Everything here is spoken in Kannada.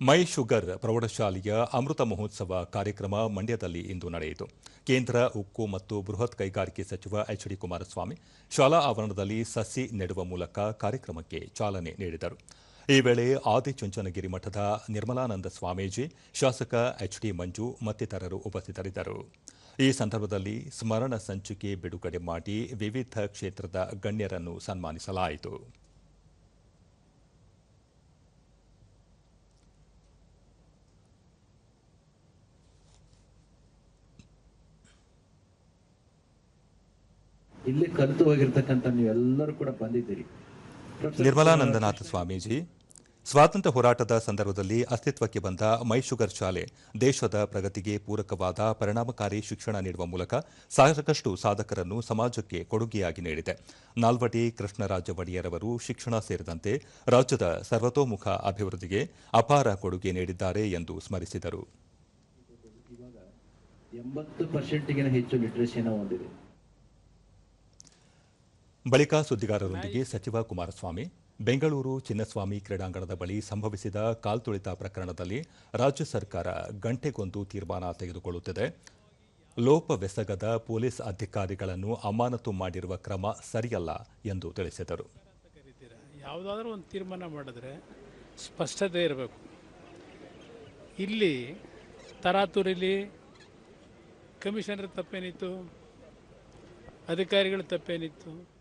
ಮೈ ಶುಗರ್ ಪ್ರೌಢಶಾಲೆಯ ಅಮೃತ ಮಹೋತ್ಸವ ಕಾರ್ಯಕ್ರಮ ಮಂಡ್ಯದಲ್ಲಿ ಇಂದು ನಡೆಯಿತು. ಕೇಂದ್ರ ಉಕ್ಕು ಮತ್ತು ಬೃಹತ್ ಕೈಗಾರಿಕೆ ಸಚಿವ ಎಚ್ ಡಿ ಕುಮಾರಸ್ವಾಮಿ ಶಾಲಾ ಆವರಣದಲ್ಲಿ ಸಸಿ ನೆಡುವ ಮೂಲಕ ಕಾರ್ಯಕ್ರಮಕ್ಕೆ ಚಾಲನೆ ನೀಡಿದರು. ಈ ವೇಳೆ ಆದಿಚುಂಚನಗಿರಿ ಮಠದ ನಿರ್ಮಲಾನಂದ ಸ್ವಾಮೀಜಿ, ಶಾಸಕ ಎಚ್ ಡಿ ಮಂಜು ಮತ್ತಿತರರು ಉಪಸ್ಥಿತರಿದ್ದರು. ಈ ಸಂದರ್ಭದಲ್ಲಿ ಸ್ಮರಣ ಸಂಚಿಕೆ ಬಿಡುಗಡೆ ಮಾಡಿ ವಿವಿಧ ಕ್ಷೇತ್ರದ ಗಣ್ಯರನ್ನು ಸನ್ಮಾನಿಸಲಾಯಿತು. ಇಲ್ಲಿ ಕಲಿತು ಹೋಗಿರ್ತಕ್ಕಂಥ ನೀವೆಲ್ಲರೂ ಕೂಡ ಬಂದಿದ್ದೀರಿ. ನಿರ್ಮಲಾನಂದನಾಥ ಸ್ವಾಮೀಜಿ ಸ್ವಾತಂತ್ರ್ಯ ಹೋರಾಟದ ಸಂದರ್ಭದಲ್ಲಿ ಅಸ್ತಿತ್ವಕ್ಕೆ ಬಂದ ಮೈಶುಗರ್ ಶಾಲೆ ದೇಶದ ಪ್ರಗತಿಗೆ ಪೂರಕವಾದ ಪರಿಣಾಮಕಾರಿ ಶಿಕ್ಷಣ ನೀಡುವ ಮೂಲಕ ಸಾಕಷ್ಟು ಸಾಧಕರನ್ನು ಸಮಾಜಕ್ಕೆ ಕೊಡುಗೆಯಾಗಿ ನೀಡಿದೆ. ನಾಲ್ವಡಿ ಕೃಷ್ಣರಾಜ ಒಡೆಯರವರು ಶಿಕ್ಷಣ ಸೇರಿದಂತೆ ರಾಜ್ಯದ ಸರ್ವತೋಮುಖ ಅಭಿವೃದ್ಧಿಗೆ ಅಪಾರ ಕೊಡುಗೆ ನೀಡಿದ್ದಾರೆ ಎಂದು ಸ್ಮರಿಸಿದರು. ಎಂಬತ್ತು ಪರ್ಸೆಂಟ್ಗಿನ ಹೆಚ್ಚು ಲಿಟ್ರೇಸಿಯನ್ನು ಹೊಂದಿದೆ. ಬಳಿಕ ಸುದ್ದಿಗಾರರೊಂದಿಗೆ ಸಚಿವ ಕುಮಾರಸ್ವಾಮಿ ಬೆಂಗಳೂರು ಚಿನ್ನಸ್ವಾಮಿ ಕ್ರೀಡಾಂಗಣದ ಬಳಿ ಸಂಭವಿಸಿದ ಕಾಲ್ತುಳಿತ ಪ್ರಕರಣದಲ್ಲಿ ರಾಜ್ಯ ಸರ್ಕಾರ ಗಂಟೆಗೊಂದು ತೀರ್ಮಾನ ತೆಗೆದುಕೊಳ್ಳುತ್ತಿದೆ. ಲೋಪವೆಸಗದ ಪೊಲೀಸ್ ಅಧಿಕಾರಿಗಳನ್ನು ಅಮಾನತು ಮಾಡಿರುವ ಕ್ರಮ ಸರಿಯಲ್ಲ ಎಂದು ತಿಳಿಸಿದರು. ಯಾವುದಾದ್ರೂ ಒಂದು ತೀರ್ಮಾನ ಮಾಡಿದ್ರೆ ಸ್ಪಷ್ಟತೆ ಇರಬೇಕು. ಇಲ್ಲಿ ತರಾತುರಿಲಿ ಕಮಿಷನರ್ ತಪ್ಪೇನಿತ್ತು ಅಧಿಕಾರಿಗಳ ತಪ್ಪೇನಿತ್ತು